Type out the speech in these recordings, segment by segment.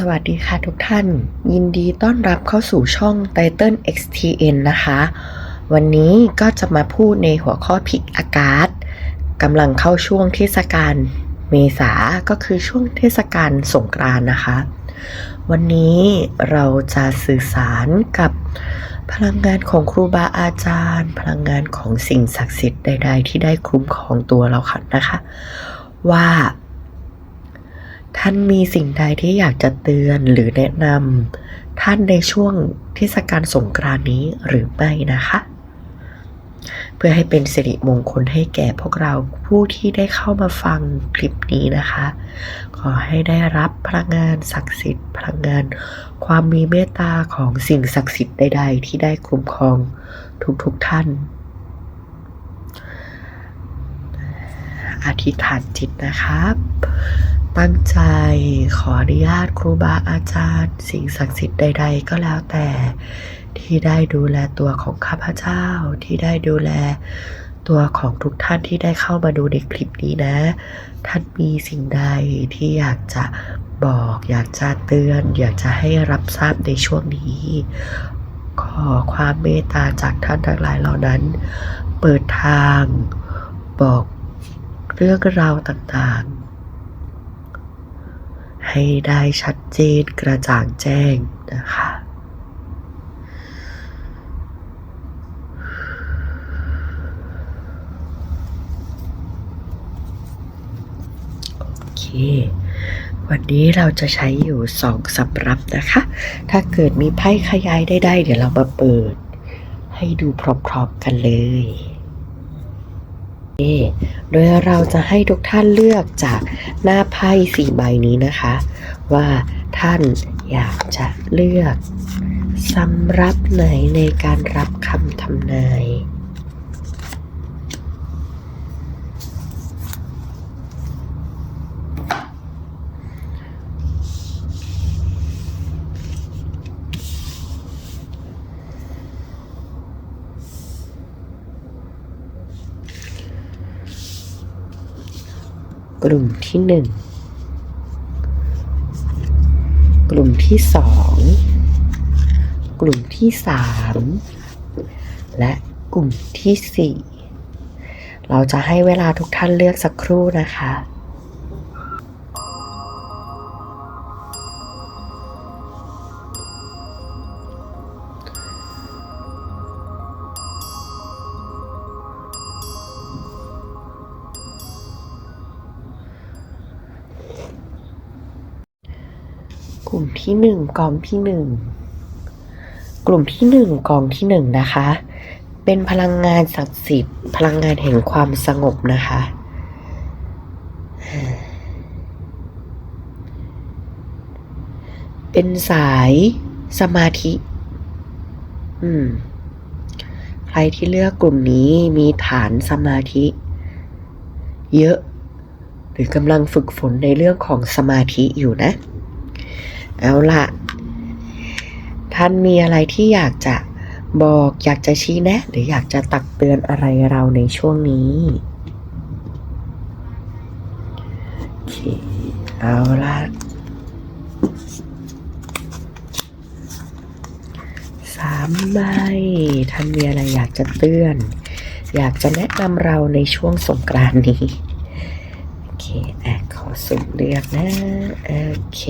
สวัสดีค่ะทุกท่าน ยินดีต้อนรับเข้าสู่ช่อง Title XTN นะคะ วันนี้ก็จะมาพูดในหัวข้อผิดอากาศกำลังเข้าช่วงเทศกาลเมษาก็คือช่วงเทศกาลสงกรานต์นะคะ วันนี้เราจะสื่อสารกับพลังงานของครูบาอาจารย์ พลังงานของสิ่งศักดิ์สิทธิ์ใด ๆ ที่ได้คุ้มครองตัวเราค่ะนะคะ ว่า ท่านมีสิ่งใดที่อยากจะเตือนหรือแนะนำท่านในช่วงเทศกาลสงกรานนี้หรือไม่นะคะ เพื่อให้เป็นสิริมงคลให้แก่พวกเราผู้ที่ได้เข้ามาฟังคลิปนี้นะคะ ขอให้ได้รับพลังงานศักดิ์สิทธิ์พลังงาน ความมีเมตตาของสิ่งศักดิ์สิทธิ์ใดๆ ที่ได้คุ้มครองทุกๆทท่านอธิษฐานจิตนะครับ ตั้งใจขออนุญาตครูบาอาจารย์ สิ่งศักดิ์สิทธิ์ใด ๆ ก็แล้วแต่ ที่ได้ดูแลตัวของข้าพเจ้า ที่ได้ดูแลตัวของทุกท่านที่ได้เข้ามาดูในคลิปนี้นะ ท่านมีสิ่งใดที่อยากจะบอกอยากจะเตือน อยากจะให้รับทราบในช่วงนี้ ขอความเมตตาจากท่านทั้งหลายเหล่านั้น เปิดทางบอกเรื่องราวต่างๆ ให้ได้ชัดเจนกระจ่างแจ้งนะคะโอเควันนี้เราจะใช้อยู่สองสำรับนะคะ ถ้าเกิดมีไพ่ขยายได้ ๆ เดี๋ยวเรามาเปิด ให้ดูพร้อมๆกันเลย โดยเราจะให้ทุกท่านเลือกจากหน้าไพ่สี่ใบนี้นะคะ ว่าท่านอยากจะเลือกสำรับไหนในการรับคำทำนาย กลุ่มที่หนึ่งกลุ่มที่สองกลุ่มที่สามและกลุ่มที่สี่เราจะให้เวลาทุกท่านเลือกสักครู่นะคะ กลุ่มที่หนึ่งกองที่หนึ่งกลุ่มที่หนึ่งกองที่หนึ่งนะคะ เป็นพลังงานศักดิ์สิทธิ์ พลังงานแห่งความสงบนะคะ เป็นสายสมาธิ อืม ใครที่เลือกกลุ่มนี้มีฐานสมาธิ เยอะ หรือกำลังฝึกฝนในเรื่องของสมาธิอยู่นะ เอาละท่านมีอะไรที่อยากจะบอกอยากจะชี้แนะ หรืออยากจะตักเตือนอะไรเราในช่วงนี้โอเคเอาละสามใบท่านมีอะไรอยากจะเตือน อยากจะแนะนำเราในช่วงสงกรานนี้โอเคแอะขอสุ่มเลือกนะโอเค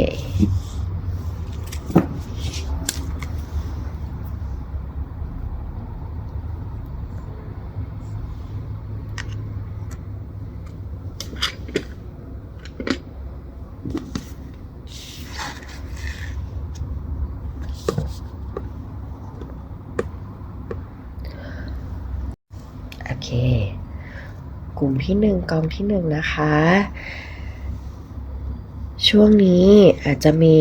โอเค กลุ่ม ที่หนึ่งกองที่หนึ่งนะคะ ช่วงนี้อาจจะมี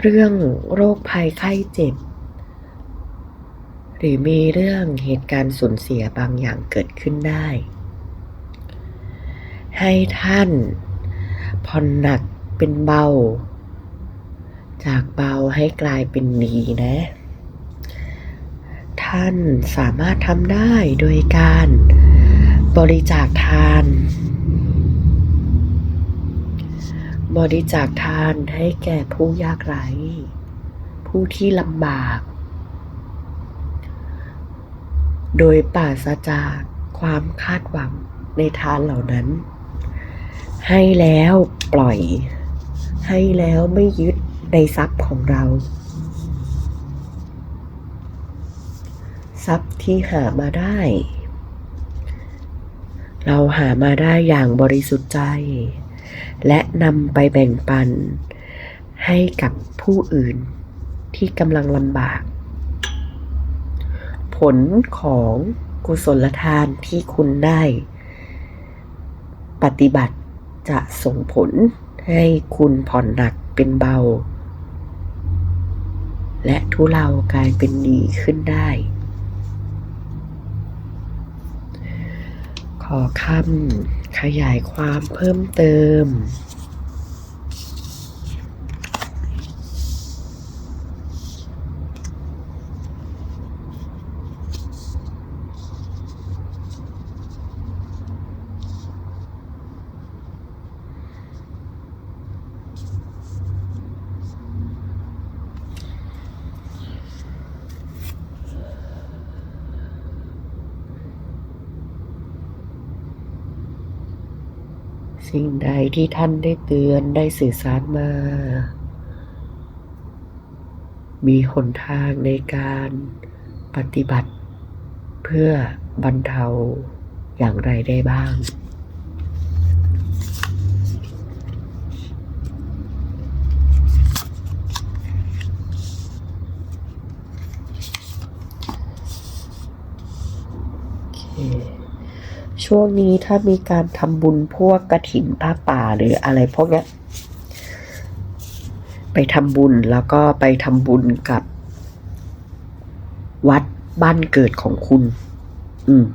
เรื่องโรคภัยไข้เจ็บ หรือมีเรื่องเหตุการณ์สูญเสียบางอย่างเกิดขึ้นได้ ให้ท่านผ่อนหนักเป็นเบา จากเบาให้กลายเป็นดีนะ ท่านสามารถทำได้โดยการ บริจาคทาน บริจาคทานให้แก่ผู้ยากไร้ ผู้ที่ลำบาก โดยปราศจากความคาดหวังในทานเหล่านั้น ให้แล้วปล่อย ให้แล้วไม่ยึดในทรัพย์ของเรา ทรัพย์ที่หามาได้ เราหามาได้อย่างบริสุทธิ์ใจ และนำไปแบ่งปัน ให้กับผู้อื่นที่กำลังลำบาก ผลของกุศลทานที่คุณได้ ปฏิบัติจะส่งผลให้คุณผ่อนหนักเป็นเบา และทุเลากลายเป็นดีขึ้นได้ ขอคำขยายความเพิ่มเติม สิ่งใดที่ท่านได้เตือนได้สื่อสารมา มีหนทางในการปฏิบัติ เพื่อบรรเทาอย่างไรได้บ้างโอเค ช่วงนี้ถ้ามีการทำบุญพวกกระถินผ้าป่าหรืออะไรพวกนี้ไปทำบุญแล้วก็ไปทำบุญกับ วัดบ้านเกิดของคุณ อืม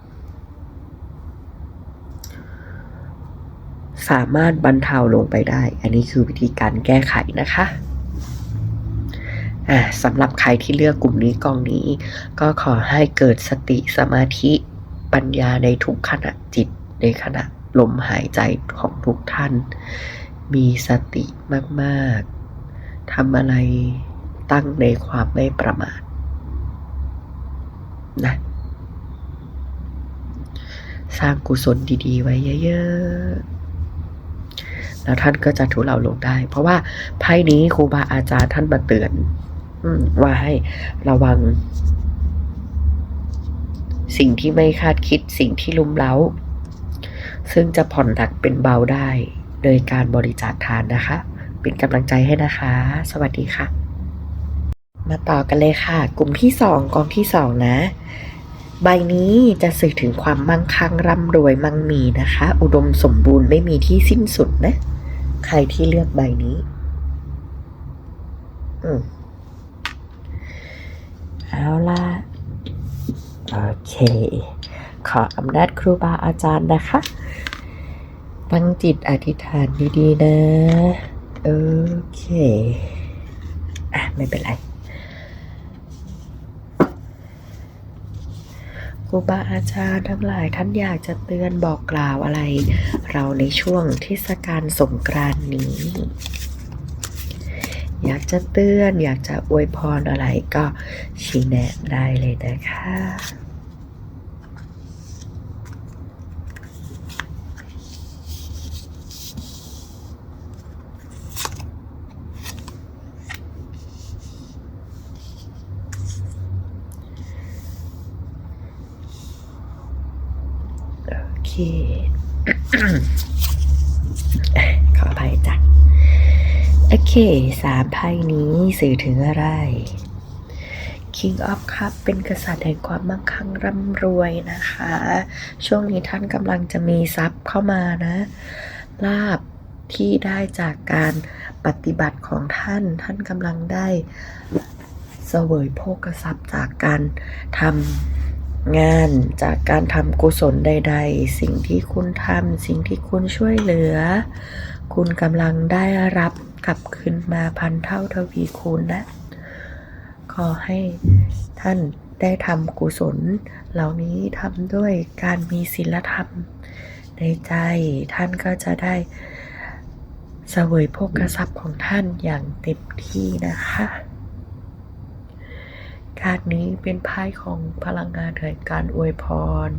สามารถบรรเทาลงไปได้ อันนี้คือวิธีการแก้ไขนะคะสำหรับใครที่เลือกกลุ่มนี้กองนี้ ก็ขอให้เกิดสติสมาธิ ปัญญาในทุกขณะจิตในขณะลมหายใจของทุกท่าน มีสติมากๆทำอะไรตั้งในความไม่ประมาทนะสร้างกุศลดีๆ ไว้เยอะๆ แล้วท่านก็จะทุเลาลงได้ เพราะว่าไพ่นี้ครูบาอาจารย์ท่านมาเตือนอว่าให้ระวัง สิ่งที่ไม่คาดคิดสิ่งที่ลุ่มเล้า ซึ่งจะผ่อนหนักเป็นเบาได้ โดยการบริจาคทานนะคะ เป็นกำลังใจให้นะคะ สวัสดีค่ะ มาต่อกันเลยค่ะ กลุ่มที่สองกองที่สองนะ ใบนี้จะสื่อถึงความมั่งคั่งร่ำรวยมั่งมีนะคะ อุดมสมบูรณ์ไม่มีที่สิ้นสุดนะ ใครที่เลือกใบนี้ อืมเอาล่ะ เค ขออำนาจครูบาอาจารย์นะคะ ตั้งจิตอธิษฐานดีๆนะ โอเค อะ ไม่เป็นไรครูบาอาจารย์ทั้งหลายท่านอยากจะเตือนบอกกล่าวอะไร เราในช่วงเทศกาลสงกรานต์นี้ อยากจะเตือนอยากจะอวยพรอะไรก็ชี้แนะได้เลยนะคะ ขออภัยจ้ะโอเค สามไพ่นี้สื่อถึงอะไร King of Cup เป็นกษัตริย์แห่งความมั่งคั่งร่ำรวยนะคะ ช่วงนี้ท่านกำลังจะมีทรัพย์เข้ามานะ ลาบที่ได้จากการปฏิบัติของท่าน ท่านกำลังได้เสวยโภคทรัพย์จากการทำ งานจากการทำกุศลใด ๆ สิ่งที่คุณทำสิ่งที่คุณช่วยเหลือ คุณกำลังได้รับกลับคืนมาพันเท่าทวีคูณนะ ขอให้ท่านได้ทำกุศล เหล่านี้ทำด้วยการมีศีลธรรม ในใจท่านก็จะได้เสวยโภคทรัพย์ของท่านอย่างเต็มที่นะคะ การนี้เป็นไพ่ของพลังงานแห่งการอวยพร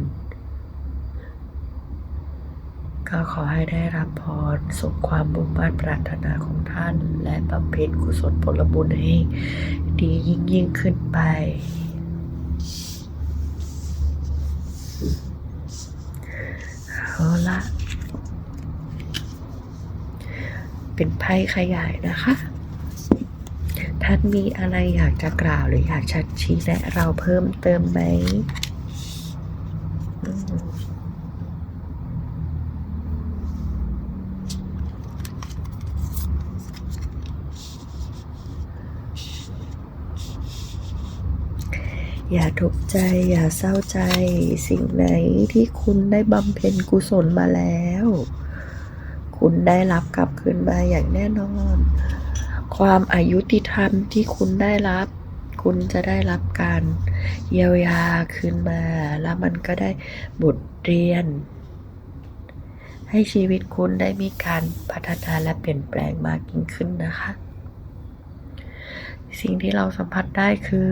ก็ขอให้ได้รับพรสมความมุ่งมั่นปรารถนาของท่าน และบำเพ็ญกุศลผลบุญให้ดียิ่งยิ่งขึ้นไป เอาละเป็นไพ่ขยายนะคะ ท่านมีอะไรอยากจะกล่าวหรืออยากจะชี้แนะเราเพิ่มเติมไหมอืมอย่าทุกข์ใจอย่าเศร้าใจสิ่งไหนที่คุณได้บำเพ็ญกุศลมาแล้ว คุณได้รับกลับคืนมาอย่างแน่นอน ความอายุติธรรมที่คุณได้รับ คุณจะได้รับการเยียวยาคืนมา แล้วมันก็ได้บทเรียน ให้ชีวิตคุณได้มีการพัฒนาและเปลี่ยนแปลงมากยิ่งขึ้นนะคะ สิ่งที่เราสัมผัสได้คือ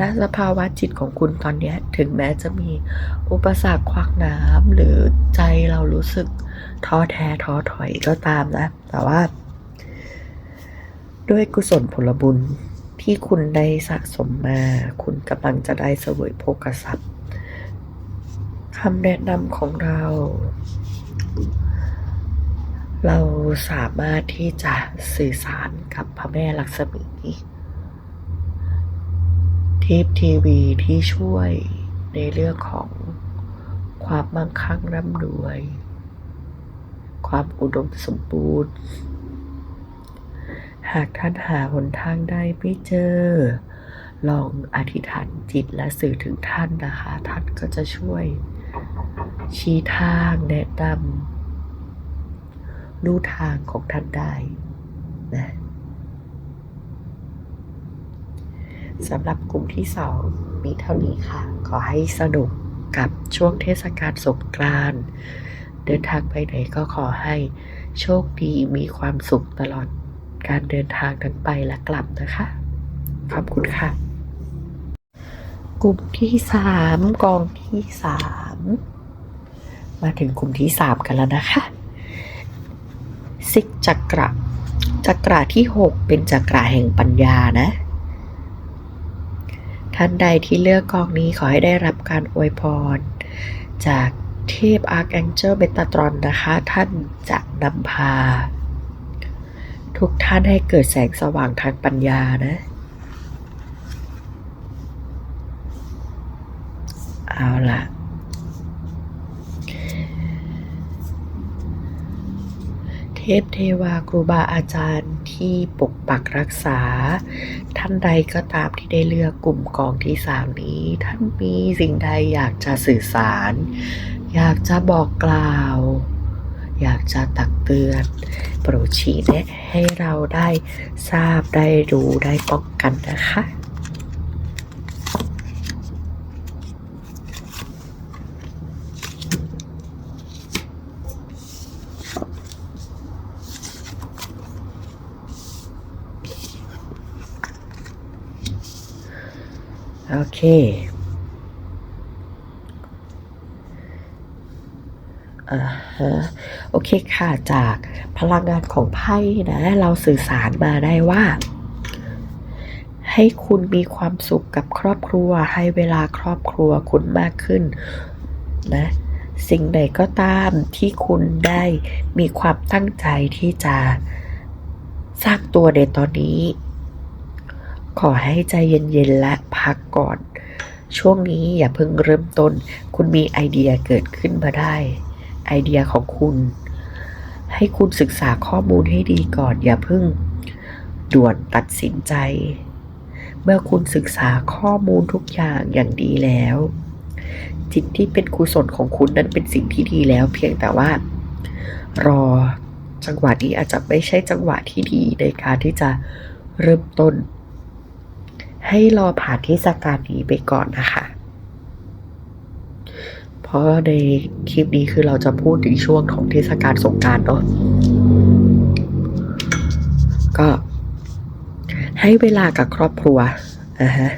ณสภาวะจิตของคุณตอนนี้ถึงแม้จะมีอุปสรรคขวากหน้ำหรือใจเรารู้สึกท้อแท้ท้อถอยก็ตามนะ แต่ว่า ด้วยกุศลผลบุญที่คุณได้สะสมมา คุณกำลังจะได้เสวยโภคทรัพย์คำแนะนำของเรา เราสามารถที่จะสื่อสารกับพระแม่ลักษมีเทพทีวีที่ช่วยในเรื่องของความมั่งคั่งร่ำรวย ความอุดมสมบูรณ์ หากท่านหาหนทางได้ไม่เจอ ลองอธิษฐานจิตและสื่อถึงท่านนะคะ ท่านก็จะช่วย ชี้ทางแนะนำลู่ทางของท่านได้นะสำหรับกลุ่มที่สองมีเท่านี้ค่ะ ขอให้สนุกกับช่วงเทศกาลสงกรานต์เดินทางไปไหนก็ขอให้โชคดีมีความสุขตลอด การเดินทางทั้งไปและกลับนะคะ ขอบคุณค่ะ กลุ่มที่สามกองที่สามมาถึงกลุ่มที่สามกันแล้วนะคะซิกจักระจักระที่หกเป็นจักระแห่งปัญญานะท่านใดที่เลือกกองนี้ขอให้ได้รับการอวยพร จากเทพอาร์ a องเจ l เบตาตรอนนะคะ ท่านจะนำพา ทุกท่านให้เกิดแสงสว่างทางปัญญานะ เอาล่ะเทพเทวาครูบาอาจารย์ที่ปกปักรักษา ท่านใดก็ตามที่ได้เลือกกลุ่มกองที่สามนี้ ท่านมีสิ่งใดอยากจะสื่อสาร อยากจะบอกกล่าว อยากจะตักเตือนโปรดชี้แนะให้เราได้ทราบได้รู้ได้ป้องกันนะคะโอเค อ่าฮะ โอเคค่ะ จากพลังงานของไพ่นะเราสื่อสารมาได้ว่า ให้คุณมีความสุขกับครอบครัว ให้เวลาครอบครัวคุณมากขึ้นนะสิ่งใดก็ตามที่คุณได้มีความตั้งใจที่จะสร้างตัวในตอนนี้ ขอให้ใจเย็นๆและพักก่อน ช่วงนี้อย่าเพิ่งเริ่มต้น คุณมีไอเดียเกิดขึ้นมาได้ ไอเดียของคุณ ให้คุณศึกษาข้อมูลให้ดีก่อน อย่าเพิ่งด่วนตัดสินใจ เมื่อคุณศึกษาข้อมูลทุกอย่างอย่างดีแล้ว จิตที่เป็นกุศลของคุณนั้นเป็นสิ่งที่ดีแล้ว เพียงแต่ว่า รอจังหวะนี้อาจจะไม่ใช่จังหวะที่ดีในการที่จะเริ่มต้น ให้รอผ่านเทศกาลนี้ไปก่อนนะคะ ราะในคลิปนี้คือเราจะพูดถึงช่วงของเทศกาลสงกรารเนาะก็ให้เวลากับครอบครัวอ่าฮะ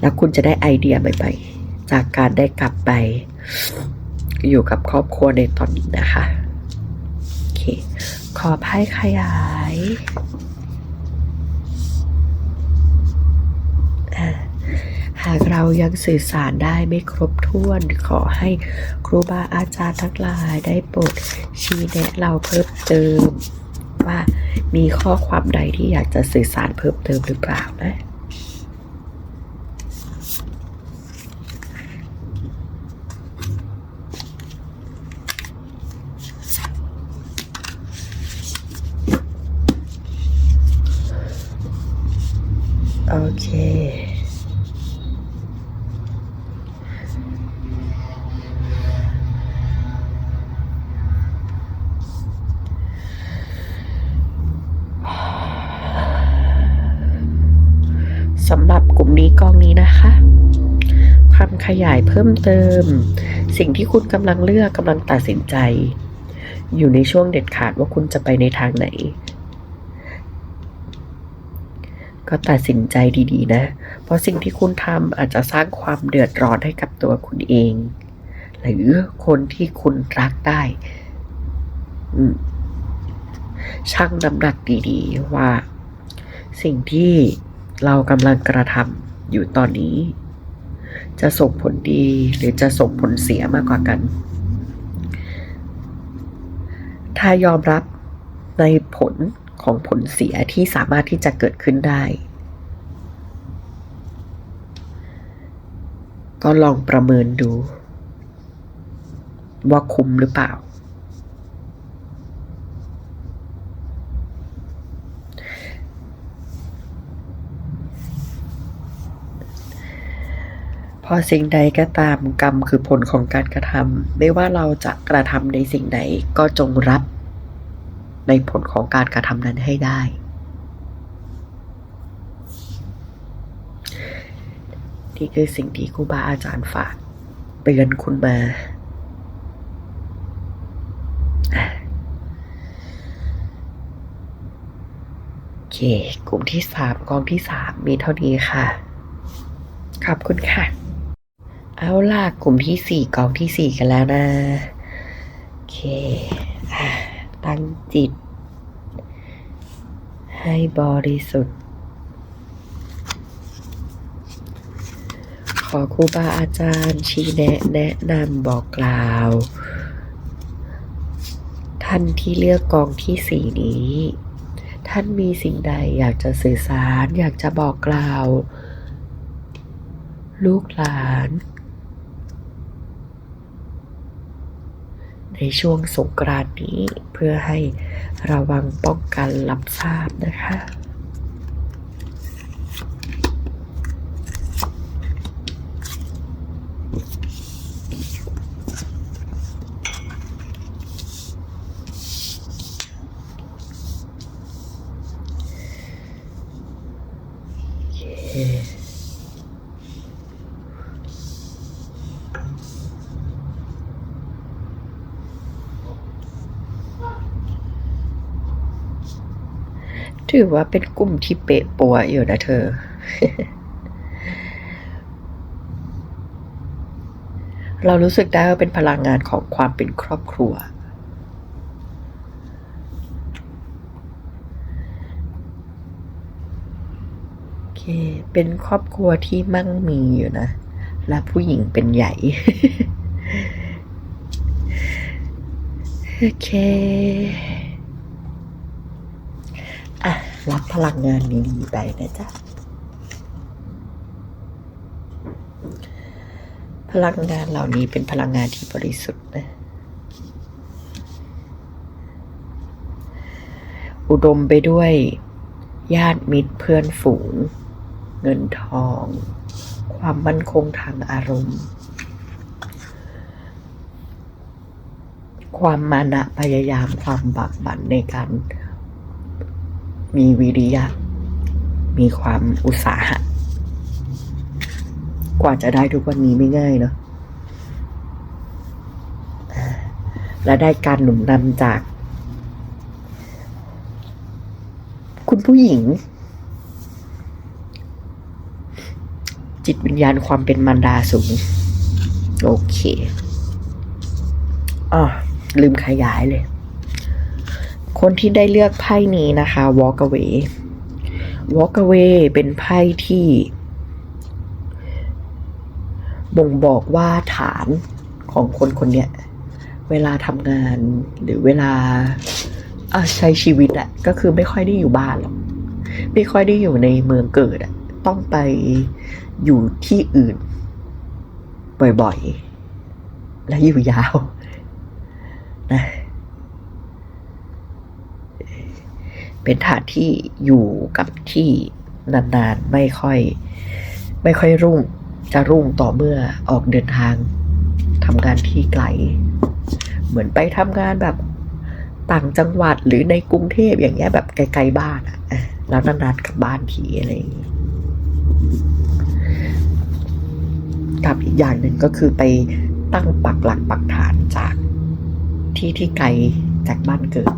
แล้วคุณจะได้ไอเดียใหม่ๆจากการได้กลับไป อยู่กับครอบครัวในตอนนี้นะคะ โอเค ขอไพ่ขยายอ่าหากเรายังสื่อสารได้ไม่ครบถ้วน ขอให้ครูบาอาจารย์ทั้งหลายได้โปรดชี้แนะเราเพิ่มเติม ว่ามีข้อความใดที่อยากจะสื่อสารเพิ่มเติมหรือเปล่านะ โอเค สำหรับกลุ่มนี้กองนี้นะคะคำขยายเพิ่มเติม สิ่งที่คุณกำลังเลือกกำลังตัดสินใจ อยู่ในช่วงเด็ดขาดว่าคุณจะไปในทางไหน ก็ตัดสินใจดีๆ นะ เพราะสิ่งที่คุณทำอาจจะสร้างความเดือดร้อนให้กับตัวคุณเอง หรือคนที่คุณรักได้ชั่งน้ำหนักดีๆว่าสิ่งที่ เรากำลังกระทำอยู่ตอนนี้ จะส่งผลดีหรือจะส่งผลเสียมากกว่ากัน ถ้ายอมรับในผลของผลเสียที่สามารถที่จะเกิดขึ้นได้ ก็ลองประเมินดู ว่าคุ้มหรือเปล่า พอสิ่งใดก็ตามกรรมคือผลของการกระทำไม่ว่าเราจะกระทำในสิ่งใดก็จงรับในผลของการกระทำนั้นให้ได้ นี่คือสิ่งที่ครูบาอาจารย์ฝากเตือนคุณมาโอเค กลุ่มที่สามกองที่สามมีเท่านี้ค่ะ ขอบคุณค่ะ เอาล่ะกลุ่มที่สี่กองที่สี่กันแล้วนะโอเคอะตั้งจิต ให้บริสุทธิ์ ขอครูบาอาจารย์ชี้แนะแนะนำบอกกล่าว ท่านที่เลือกกองที่สี่นี้ ท่านมีสิ่งใดอยากจะสื่อสาร อยากจะบอกกล่าว ลูกหลาน ในช่วงสงกรานต์นี้ เพื่อให้ระวังป้องกันรับทราบนะคะ โอเค ถือว่าเป็นกลุ่มที่เปะปัวอยู่นะเธอ เรารู้สึกได้ว่าเป็นพลังงานของความเป็นครอบครัว โอเค เป็นครอบครัวที่มั่งมีอยู่นะ และผู้หญิงเป็นใหญ่ โอเค รับพลังงานดีๆไปนะจ๊ะ พลังงานเหล่านี้เป็นพลังงานที่บริสุทธิ์นะ อุดมไปด้วยญาติมิตรเพื่อนฝูง เงินทอง ความมั่นคงทางอารมณ์ ความมานะพยายามความบักบั่นในการ มีวิริยะ มีความอุตสาหะ กว่าจะได้ทุกวันนี้ไม่ง่ายเนาะและได้การหนุนนำจาก คุณผู้หญิง จิตวิญญาณความเป็นมารดาสูง โอเคอ๋อลืมขยายเลย คนที่ได้เลือกไพ่นี้นะคะ walk away walk away เป็นไพ่ที่ บ่งบอกว่าฐานของคนคนเนี้ย เวลาทำงานหรือเวลาอะใช้ชีวิตอะก็คือไม่ค่อยได้อยู่บ้านหรอกไม่ค่อยได้อยู่ในเมืองเกิดอะต้องไปอยู่ที่อื่น บ่อยๆ และอยู่ยาวนะ เป็นฐานที่อยู่กับที่นานๆไม่ค่อย ไม่ค่อยรุ่งจะรุ่งต่อเมื่อออกเดินทางทำงานที่ไกล เหมือนไปทำงานแบบต่างจังหวัดหรือในกรุงเทพอย่างเงี้ยแบบไกลๆบ้านอะแล้วนานๆกลับบ้านทีอะไรอย่างงี้กับอีกอย่างหนึ่งก็คือไปตั้งปักหลักปักฐานจากที่ที่ไกลจากบ้านเกิด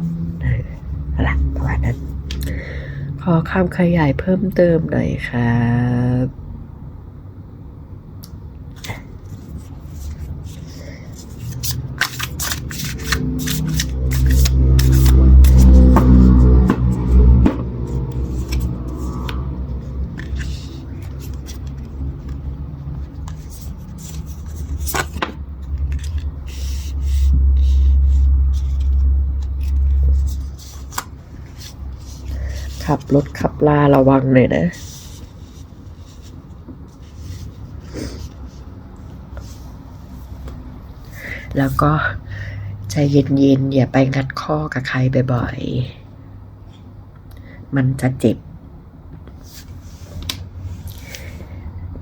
หละประมาณนั้น ขอคำขยายเพิ่มเติมหน่อยครับ รถขับลาระวังเลยนะ แล้วก็ใจเย็นๆ อย่าไปงัดข้อกับใครบ่อยๆ มันจะเจ็บ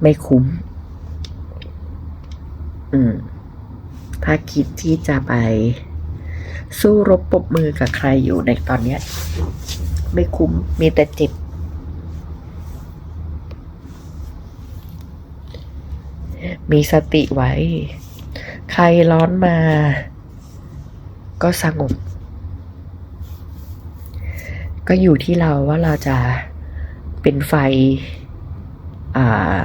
ไม่คุ้ม อืม ถ้าคิดที่จะไปสู้รบปรบมือกับใครอยู่ในตอนเนี้ย ไม่คุ้ม มีแต่เจ็บ มีสติไว้ ใครร้อนมา ก็สงบ ก็อยู่ที่เราว่าเราจะเป็นไฟ อ่า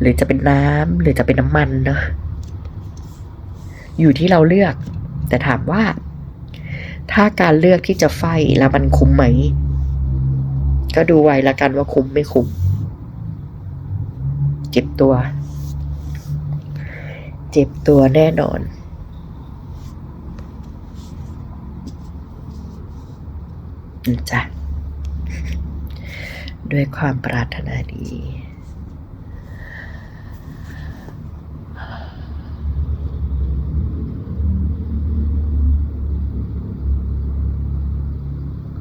หรือจะเป็นน้ำหรือจะเป็นน้ำมันเนอะอยู่ที่เราเลือก แต่ถามว่า ถ้าการเลือกที่จะไฟแล้วมันคุ้มไหม ก็ดูไว้ละกันว่าคุ้มไม่คุ้ม เจ็บตัว เจ็บตัวแน่นอนจ้ะด้วยความปรารถนาดี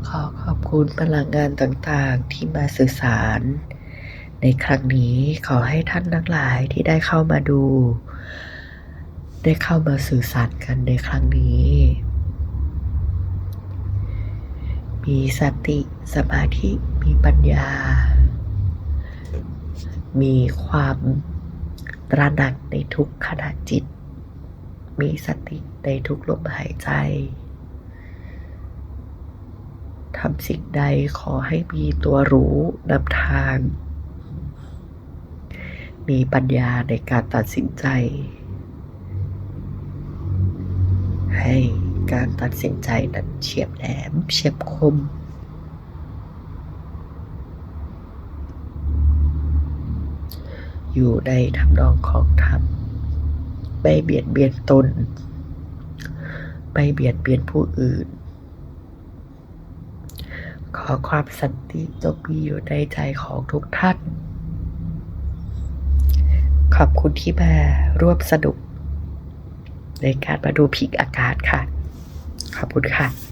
ขอขอบ คุณพลังงานต่างๆ ที่มาสื่อสาร ในครั้งนี้ขอให้ท่านทั้งหลายที่ได้เข้ามาดู ได้เข้ามาสื่อสารกันในครั้งนี้ มีสติสมาธิมีปัญญา มีความตระหนักในทุกขณะจิต มีสติในทุกลมหายใจ ทำสิ่งใดขอให้มีตัวรู้นำทาง มีปัญญาในการตัดสินใจ ให้การตัดสินใจนั้นเฉียบแหลมเฉียบคม อยู่ในทำนองของธรรมไม่เบียดเบียนตน ไม่เบียดเบียนผู้อื่น อความสันติจงมีอยู่ในใจของทุกท่าน ขอบคุณที่มาร่วมสนุก ในการมาดูพิกอากาศค่ะ ขอบคุณค่ะ